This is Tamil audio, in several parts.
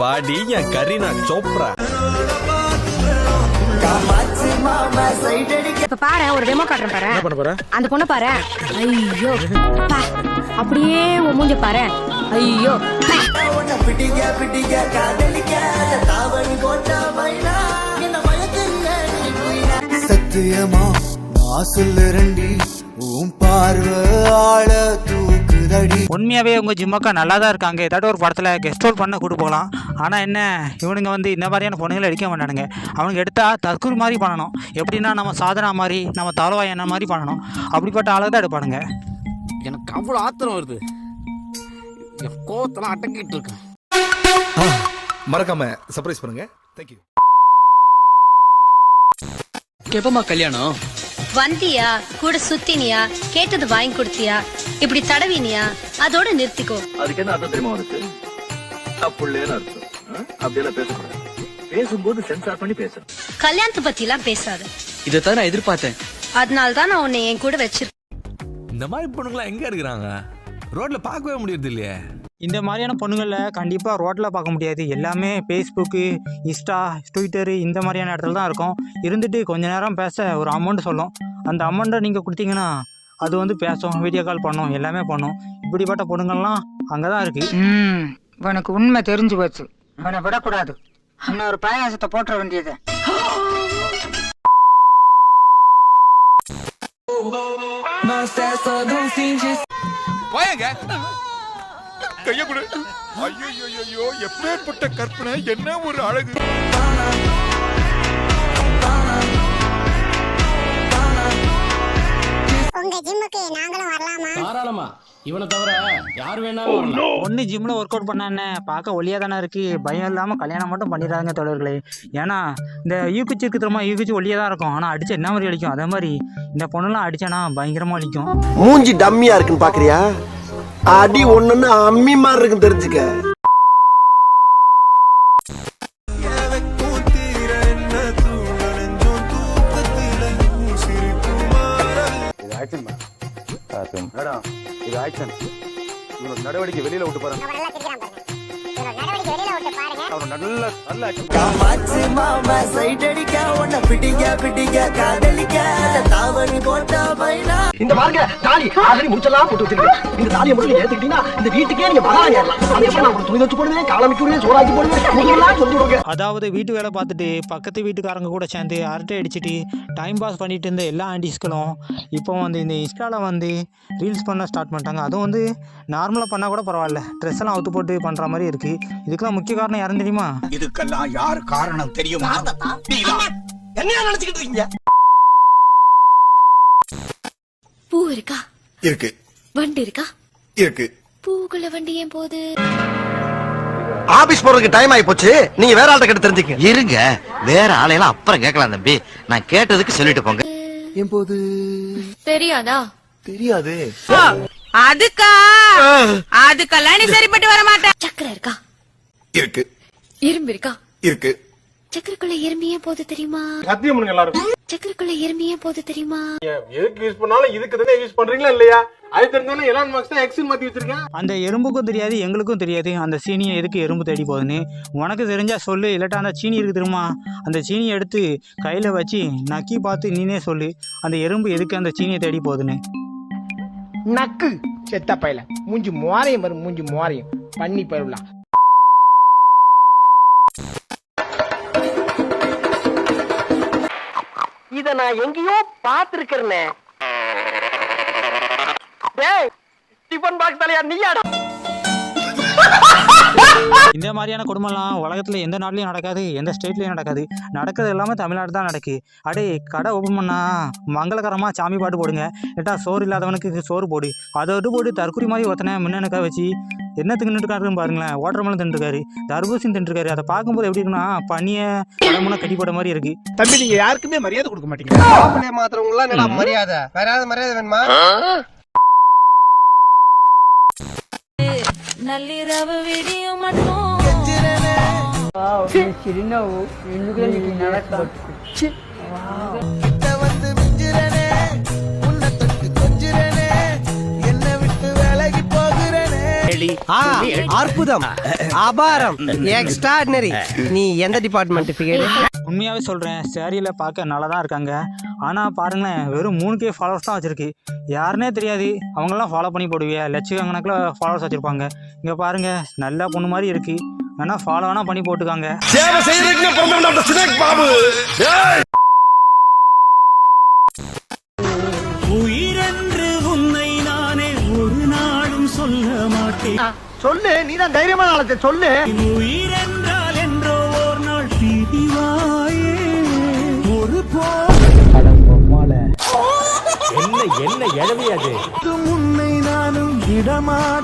வாடி என் கரீனா சோப்ரா இப்ப பாரு ஒரு டெமோ காட்டுறேன் பாரு. என்ன பண்ண போற? அந்த பொண்ணு பாரு. ஐயோ பா. அப்படியே உன் மூஞ்ச பாரு. ஐயோ பா. சத்தியமா நான் சொல்லுறண்டி உன் பார்வை ஆள தூக்குதடி. உண்மையாகவே உங்கள் ஜிம்மக்கா நல்லா தான் இருக்காங்க. ஏதாட்டும் ஒரு படத்தில் கெஸ்ட் ரோல் பண்ண கூட்டு போகலாம். ஆனால் என்ன? இவனுங்க வந்து இந்த மாதிரியான பொண்ணுங்களை எடுக்க மாட்டானுங்க. அவனுங்க எடுத்தால் தற்கூறு மாதிரி பண்ணணும். எப்படின்னா நம்ம சாதனா மாதிரி நம்ம தலவாய் என்ன மாதிரி பண்ணணும். அப்படிப்பட்ட ஆளை தான் எடுப்பானுங்க. எனக்கு அவ்வளோ ஆத்திரம் வருது. என் கோவத்தெல்லாம் அடக்கிட்டு இருக்கேன். மறக்காம சர்ப்ரைஸ் பண்ணுங்க. தேங்க்யூ எப்பமா கல்யாணம்? வந்தியா கூட சுத்தினியா கேட்டது வாங்கி கொடுத்தியா? இப்படி தடவினியா? அதோட நிறுத்திக்கோ. அதுக்கு என்ன அர்த்தம் தெரியுமா உனக்கு? தப்புள்ளேன்னு அர்த்தம்? அப்படியெல்லாம் பேசக்கூடாது. பேசும்போது சென்சார் பண்ணி பேசணும். கல்யாணத்தை பத்தி எல்லாம் பேசாத. இதை தான் நான் எதிர்பார்த்தேன். அதனால தான் நான் உன்னை என் கூட வச்சிருக்கேன் இந்த மாதிரி பொண்ணுங்களாம் எங்க இருக்கிறாங்க? ரோட்ல பார்க்கவே முடியறது இல்லையே. இந்த மாதிரியான பொண்ணுங்களில் கண்டிப்பாக ரோட்டில் பார்க்க முடியாது. எல்லாமே ஃபேஸ்புக்கு இன்ஸ்டா ட்விட்டரு இந்த மாதிரியான இடத்துல தான் இருக்கும். இருந்துட்டு கொஞ்ச நேரம் பேச ஒரு அமௌண்ட் சொல்லும். அந்த அமௌண்ட்டை நீங்கள் கொடுத்தீங்கன்னா அது வந்து பேசும் வீடியோ கால் பண்ணும் எல்லாமே பண்ணும். இப்படிப்பட்ட பொண்ணுங்கள்லாம் அங்கே தான் இருக்குது ம் உனக்கு உண்மை தெரிஞ்சு போச்சு. அவனை விடக்கூடாது. இன்னொரு பாயாசத்தை போட்டுற வேண்டியது. போயங்க. கைய கொடு. ஐயோ ஐயோ எப்பேற்பட்ட கற்பனை என்ன ஒரு அழகு. உங்க ஜிம்முக்கு நாங்களும் வரலாமா? தாராளமா. இவனை தவிர யார் வேணாலும் வரலாம். ஒன்று ஜிம்மில் ஒர்க் அவுட் பண்ண என்ன பார்க்க ஒல்லியாக தானே இருக்குது பயம் இல்லாமல் கல்யாணம் மட்டும் பண்ணிடுறாங்க தோழர்களே. ஏன்னா இந்த யூகிச்சு இருக்கு தெரியுமா யூகிச்சு ஒல்லியாக தான் இருக்கும். ஆனால் அடிச்சா என்ன மாதிரி அடிக்கும்? அதே மாதிரி இந்த பொண்ணுலாம் அடிச்சானா பயங்கரமாக அடிக்கும். மூஞ்சி டம்மியா இருக்குன்னு பாக்குறியா? அடி ஒண்ணுன்னு அம்மி மாதிரி இருக்குன்னு தெரிஞ்சுக்க. ஆக்ஷன் இவங்களுக்கு நடவடிக்கை வெளியில விட்டு பாருங்க காமாச்சு மாமா சைட் அடிக்க உன்னை பிடிக்க பிடிக்க காதலிக்க. தாவணி போட்ட பைனா இந்த பாருங்க தாலி. ஆல்ரெடி முடிச்சலாம் போட்டு வச்சிருக்கேன். இந்த தாலியை மட்டும் ஏத்துக்கிட்டீங்கன்னா இந்த வீட்டுக்கே நீங்க மகாராணி ஆகலாம் அதுக்கப்புறம் நான் துணி வச்சு போடுவேன் காலமிக்கு விடுவேன் சோறாக்கி போடுவேன் முடியலாம் சொல்லி விடுங்க அதாவது வீட்டு வேலை பார்த்துட்டு பக்கத்து வீட்டுக்காரங்க கூட சேர்ந்து அரட்டை அடிச்சிட்டு டைம் பாஸ் பண்ணிட்டு இருந்த எல்லா ஆண்டிஸ்களும் இப்போ வந்து இந்த இன்ஸ்டாவில் வந்து ரீல்ஸ் பண்ண ஸ்டார்ட் பண்ணிட்டாங்க. அதுவும் வந்து நார்மலாக பண்ணால் கூட பரவாயில்ல. ட்ரெஸ் எல்லாம் அவுத்து போட்டு பண்ணுற மாதிரி இருக்குது இதுக்கெல்லாம் முக்கிய காரணம் யாருன்னு தெரியுமா? இதுக்கெல்லாம் யார் காரணம் தெரியுமா? என்ன நினைச்சுக்கிட்டு இருக்கீங்க? பூ இருக்கா? இருக்கு. வண்டி இருக்கா? இருக்கு. பூக்குள்ள வண்டி ஏன் போகுது? ஆபீஸ் போறதுக்கு டைம் ஆயி போச்சு நீங்க வேற ஆள்கிட்ட கிட்ட தெரிஞ்சுக்க இருங்க. வேற ஆளையெல்லாம் அப்புறம் கேட்கலாம் தம்பி. நான் கேட்டதுக்கு சொல்லிட்டு போங்க. என் போது தெரியாதா? தெரியாது. அதுக்கா? அதுக்கெல்லாம் நீ சரிப்பட்டு வர மாட்டேன் சக்கரை இருக்கா? இருக்கு. இரும்பு இருக்கா. இருக்கு சக்கரைக்குள்ள ஏன் போகுது தெரியுமா? சத்தியம் பண்ணுங்க எல்லாரும் சக்கரைக்குள்ள ஏன் போகுது தெரியுமா? எதுக்கு யூஸ் பண்ணாலும் இதுக்கு தானே யூஸ் பண்றீங்களா இல்லையா? அது தெரிஞ்சாலும் எலான் மார்க்ஸ் தான் எக்ஸில் மாத்தி வச்சிருக்கேன். அந்த எறும்புக்கும் தெரியாது எங்களுக்கும் தெரியாது. அந்த சீனியை எதுக்கு எறும்பு தேடி போகுதுன்னு? உனக்கு தெரிஞ்சா சொல்லு இல்லாட்டா அந்த சீனி இருக்கு தெரியுமா? அந்த சீனியை எடுத்து கையில் வச்சு நக்கி பார்த்து நீனே சொல்லு. அந்த எறும்பு எதுக்கு அந்த சீனியை தேடி போகுதுன்னு? நக்கு. செத்த பையல. மூஞ்சி மோரையும் வரும் மூஞ்சி மோரையும் பண்ணி பருவலாம் இத நான் எங்கேயோ பாத்துருக்கிறேனே டேய் டிஃபன் பாக்ஸ் தலையா நீயாடா? இந்த மாதிரியான குடும்பம்லாம் உலகத்தில் எந்த நாட்டிலையும் நடக்காது எந்த ஸ்டேட்லையும் நடக்காது. நடக்கிறது எல்லாமே தமிழ்நாடு தான் நடக்கு. அடே கடை ஓப்பன் பண்ணா மங்களகரமாக சாமி பாட்டு போடுங்க. ஏட்டா சோறு இல்லாதவனுக்கு சோறு போடு. அதை விட்டு போட்டு தற்கொலை மாதிரி ஒருத்தனை முன்னனுக்கா வச்சு என்ன தின்னுட்டுருக்காருன்னு பாருங்களேன். ஓட்டரமெல்லாம் தின்னுருக்காரு தர்பூசணி தின்னுருக்காரு அதை பார்க்கும்போது எப்படி இருக்குன்னா பனியை கடமுனா கட்டி போட மாதிரி இருக்கு. தம்பி நீங்க யாருக்குமே மரியாதை கொடுக்க மாட்டீங்க. மாத்திரவங்க எல்லாம் என்னடா மரியாதை? வேற ஏதாவது மரியாதை வேணுமா? தொட்டு கொஞ்சிரனே என்னை விட்டு விலகி போகிறனே. அற்புதம். அபாரம் எக்ஸ்ட்ராடினரி நீ எந்த டிபார்ட்மெண்ட் உண்மையாகவே சொல்கிறேன் சேரீயில் பார்க்க நல்லா தான் இருக்காங்க. ஆனால் பாருங்களேன் வெறும் மூணு கே ஃபாலோவர்ஸ் தான் வச்சுருக்கு. யாருனே தெரியாது. அவங்களாம் ஃபாலோ பண்ணி போடுவியா. லட்சக்கணக்கில் ஃபாலோவர்ஸ் வச்சுருப்பாங்க. இங்கே பாருங்க நல்ல பொண்ணு மாதிரி இருக்குது வேணா ஃபாலோ வேணா பண்ணி போட்டுக்காங்க. சொல்லு நீ தான் தைரியமான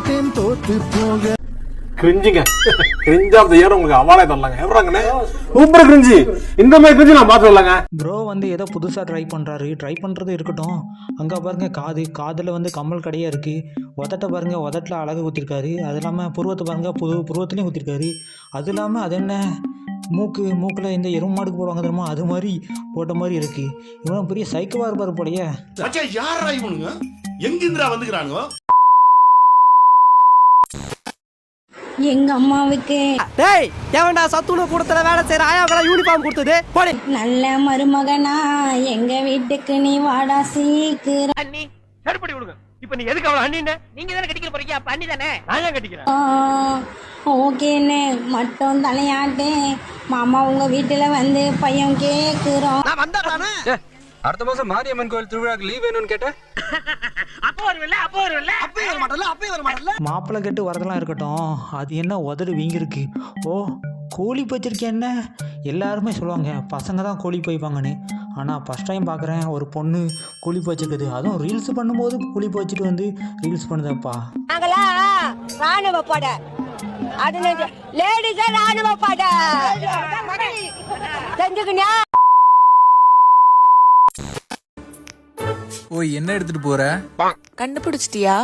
ஆளத்தை சொல்லு கிரிஞ்சுங்க. கிரிஞ்ச் ஆஃப் த இயர் உங்களுக்கு அவார்டே தரலாங்க. எவ்வளோங்கண்ணே சூப்பர் கிரிஞ்சு. இந்த மாதிரி கிரிஞ்சு நான் பார்த்து வரலாங்க ப்ரோ வந்து ஏதோ புதுசாக ட்ரை பண்ணுறாரு ட்ரை பண்ணுறது இருக்கட்டும். அங்கே பாருங்க காது. காதில் வந்து கம்மல் கடையாக இருக்குது உதட்ட பாருங்க உதட்டில் அழகு குத்திருக்காரு அது இல்லாமல் புருவத்தை பாருங்க புது புருவத்துலேயும் குத்திருக்காரு அது இல்லாமல் அது என்ன? மூக்கு மூக்கில் இந்த எருமை மாடுக்கு போடுவாங்க தெரியுமா? அது மாதிரி போட்ட மாதிரி இருக்குது இவனும் பெரிய சைக்கோவாக இருப்பார் போலயே. யாரா இவனுங்க? எங்கிருந்துடா வந்துக்கிறானுங்க? எங்க அம்மாவுக்கு. டேய் எவன்டா சத்துணவு கூடத்துல வேலை செய்யற? ஆயாவுக்கெல்லாம் யூனிஃபார்ம் கொடுத்தது. போடி. நல்ல மருமகனா எங்க வீட்டுக்கு நீ வாடா சீக்கிரம். அண்ணி செருப்படி விடுங்க இப்ப நீ எதுக்கு அவள அண்ணின்னு? நீங்க தானே கட்டிக்க போறீங்க அப்ப அண்ணி தானே? நான் ஏன் கட்டிக்கிறேன்? ஓகேன்னு மட்டும் தலையாட்டு. மாமா உங்க வீட்டுல வந்து பையன் கேக்குறோம் நான் வந்தா தானே? அடுத்த மாசம் மாரியம்மன் கோயில் திருவிழாக்கு லீவ் வேணும்னு கேட்டேன். அப்ப வருவில்ல அப்ப வருவில்ல அப்பயே வர மாட்டல அப்பயே வர மாட்டல மாப்பிள்ளை கேட்டு வரதெல்லாம் இருக்கட்டும். அது என்ன உதடு வீங்கிருக்கு ஓ கோழி பச்சிருக்கேன் என்ன? எல்லாருமே சொல்லுவாங்க பசங்க தான் கோழி பைப்பாங்கன்னு ஆனால் ஃபஸ்ட் டைம் பார்க்குறேன் ஒரு பொண்ணு கோழி பச்சிருக்குது அதுவும் ரீல்ஸ் பண்ணும்போது கோழி பச்சிட்டு வந்து ரீல்ஸ் பண்ணுதப்பா. நாங்களா ராணுவ பட. அது லேடிஸா ராணுவ பட. செஞ்சுக்கினியா ஓ என்ன எடுத்துட்டு போற? கண்டுபிடிச்சிட்டியா?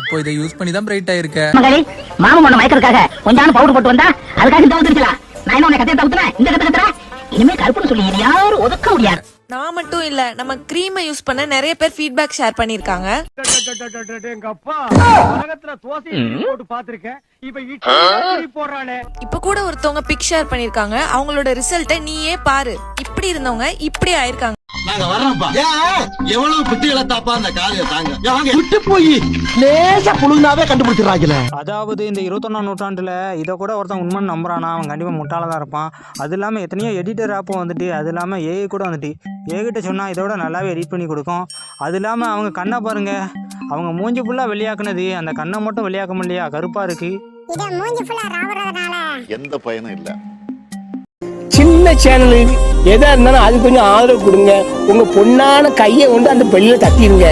அப்போ இதை யூஸ் பண்ணி தான் பிரைட் ஆயிருக்க. மகளே மாமா பொண்ணு மயக்கிறதுக்காக கொஞ்சம் பவுடர் போட்டு வந்தா அதுக்காக இந்த வந்துருக்கலாம் நான் என்ன உன்னை கத்தை தவுத்துறேன். இந்த கத்தை கத்துறேன் இனிமே கருப்புன்னு சொல்லி யாரும் ஒதுக்க முடியாது. நான் மட்டும் இல்ல நம்ம க்ரீமை யூஸ் பண்ண நிறைய பேர் ஃபீட்பேக் ஷேர் பண்ணிருக்காங்க இப்ப கூட ஒருத்தவங்க பிக் ஷேர் பண்ணிருக்காங்க அவங்களோட ரிசல்ட்டை நீயே பாரு. இப்படி இருந்தவங்க இப்படி ஆயிருக்காங்க. நாங்க வர்றோம்ப்பா. எவ்வளவு குட்டிகளை தாப்பா அந்த காலையை தாங்க. வாங்க விட்டு போய் லேசா புழுந்தாவே கண்டுபிடிச்சிடறாங்களே அதாவது இந்த இருபத்தொன்னாம் நூற்றாண்டில் இதை கூட ஒருத்தன் உண்மை நம்புறானா? அவன் கண்டிப்பாக முட்டாளாக தான் இருப்பான். அது இல்லாமல் எத்தனையோ எடிட்டர் ஆப்பும் வந்துட்டு அது இல்லாமல் ஏஐ கூட வந்துட்டு ஏகிட்ட சொன்னால் இதோட நல்லாவே எடிட் பண்ணி கொடுக்கும். அது இல்லாமல் அவங்க கண்ணை பாருங்க. அவங்க மூஞ்சி ஃபுல்லாக வெளியாக்குனது. அந்த கண்ணை மட்டும் வெளியாக்க முடியலையா? ஃபுல்லா ராவறதுனால. எந்த பயனும் இல்ல. சின்ன சேனல் எதா இருந்தாலும் அது கொஞ்சம் ஆதரவு கொடுங்க. உங்க பொண்ணான கையை கொண்டு அந்த பெல்லில தட்டிடுங்க